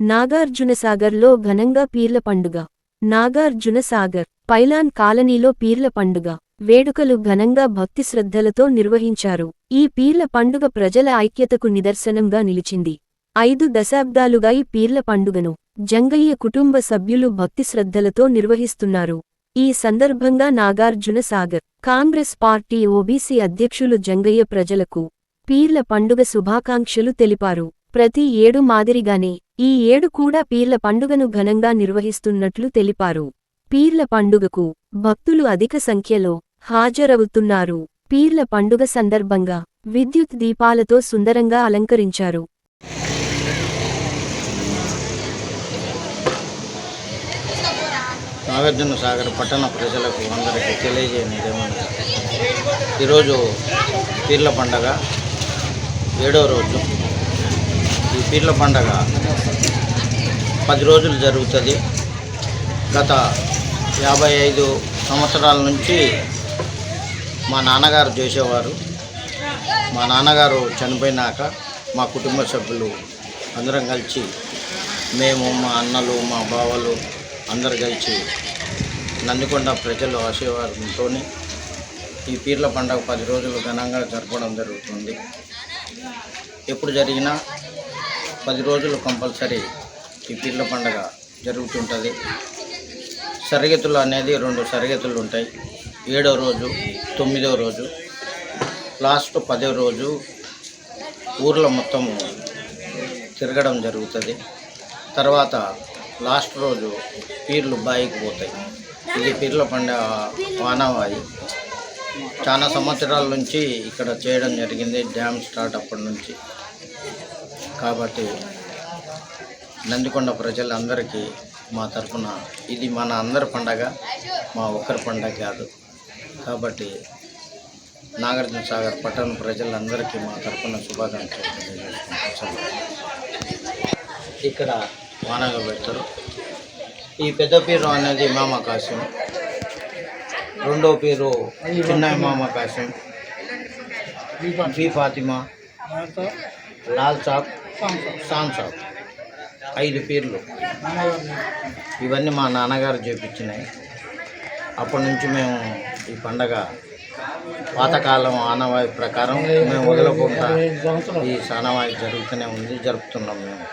నాగార్జునసాగర్లో ఘనంగా పీర్ల పండుగ. నాగార్జునసాగర్ పైలాన్ కాలనీలో పీర్ల పండుగ. వేడుకలు ఘనంగా భక్తి శ్రద్ధలతో నిర్వహించారు. ఈ పీర్ల పండుగ ప్రజల ఐక్యతకు నిదర్శనంగా నిలిచింది. ఐదు దశాబ్దాలుగా ఈ పీర్ల పండుగను జంగయ్య కుటుంబ సభ్యులు భక్తి శ్రద్ధలతో నిర్వహిస్తున్నారు. ఈ సందర్భంగా నాగార్జున సాగర్ కాంగ్రెస్ పార్టీ ఓబీసీ అధ్యక్షులు జంగయ్య ప్రజలకు పీర్ల పండుగ శుభాకాంక్షలు తెలిపారు. ప్రతి ఏడు మాదిరిగానే ఈ ఏడు కూడా పీర్ల పండుగను ఘనంగా నిర్వహిస్తున్నట్లు తెలిపారు. పీర్ల పండుగకు భక్తులు అధిక సంఖ్యలో హాజరవుతున్నారు. పీర్ల పండుగ సందర్భంగా విద్యుత్ దీపాలతో సుందరంగా అలంకరించారు. నాగార్జున సాగర్ పట్టణ ప్రజలకు అందరికీ తెలియజేయనిదేమన్నా ఈరోజు పీర్ల పండగ ఏడో రోజు. పీర్ల పండగ పది రోజులు జరుగుతుంది. గత యాభై ఐదు సంవత్సరాల నుంచి మా నాన్నగారు చేసేవారు. మా నాన్నగారు చనిపోయినాక మా కుటుంబ సభ్యులు అందరం కలిసి మేము మా అన్నలు మా బావలు అందరు కలిసి నందికొండ ప్రజల ఆశీర్వాదంతో ఈ పీర్ల పండుగ పది రోజులు ఘనంగా జరపడం జరుగుతుంది. ఎప్పుడు జరిగినా పది రోజులు కంపల్సరీ ఈ పీర్ల పండగ జరుగుతుంటుంది. సరిగతులు అనేది రెండు సరిగతులు ఉంటాయి. ఏడో రోజు తొమ్మిదో రోజు లాస్ట్ పదో రోజు ఊర్లో మొత్తము తిరగడం జరుగుతుంది. తర్వాత లాస్ట్ రోజు పీర్లు బాయికి పోతాయి. ఇది పీర్ల పండుగ వానవాయి. చాలా సంవత్సరాల నుంచి ఇక్కడ చేయడం జరిగింది డ్యామ్ స్టార్ట్ అప్పటి నుంచి. కాబట్టి నందికొండ ప్రజలందరికీ మా తరఫున ఇది మన అందరి పండగ మా ఒక్కరి పండగ కాదు. కాబట్టి నాగార్జున సాగర్ పట్టణ ప్రజలందరికీ మా తరఫున శుభాకాంక్షలు ఇక్కడ వానగా పెడతారు. ఈ పెద్ద పీరు అనేది ఇమామ కాశ్యం రెండో పేరు చిన్న ఇమామ కాశ్యం బి ఫాతిమా. లాల్ చాప్ సామ్ సాబ్. ఐదు పేర్లు. ఇవన్నీ మా నాన్నగారు చేపించినాయి. అప్పటి నుంచి మేము ఈ పండగ పాతకాలం ఆనవాయి ప్రకారం మేము వదలకుండా ఈ సానవాయి జరుగుతూనే ఉంది జరుపుతున్నాం మేము.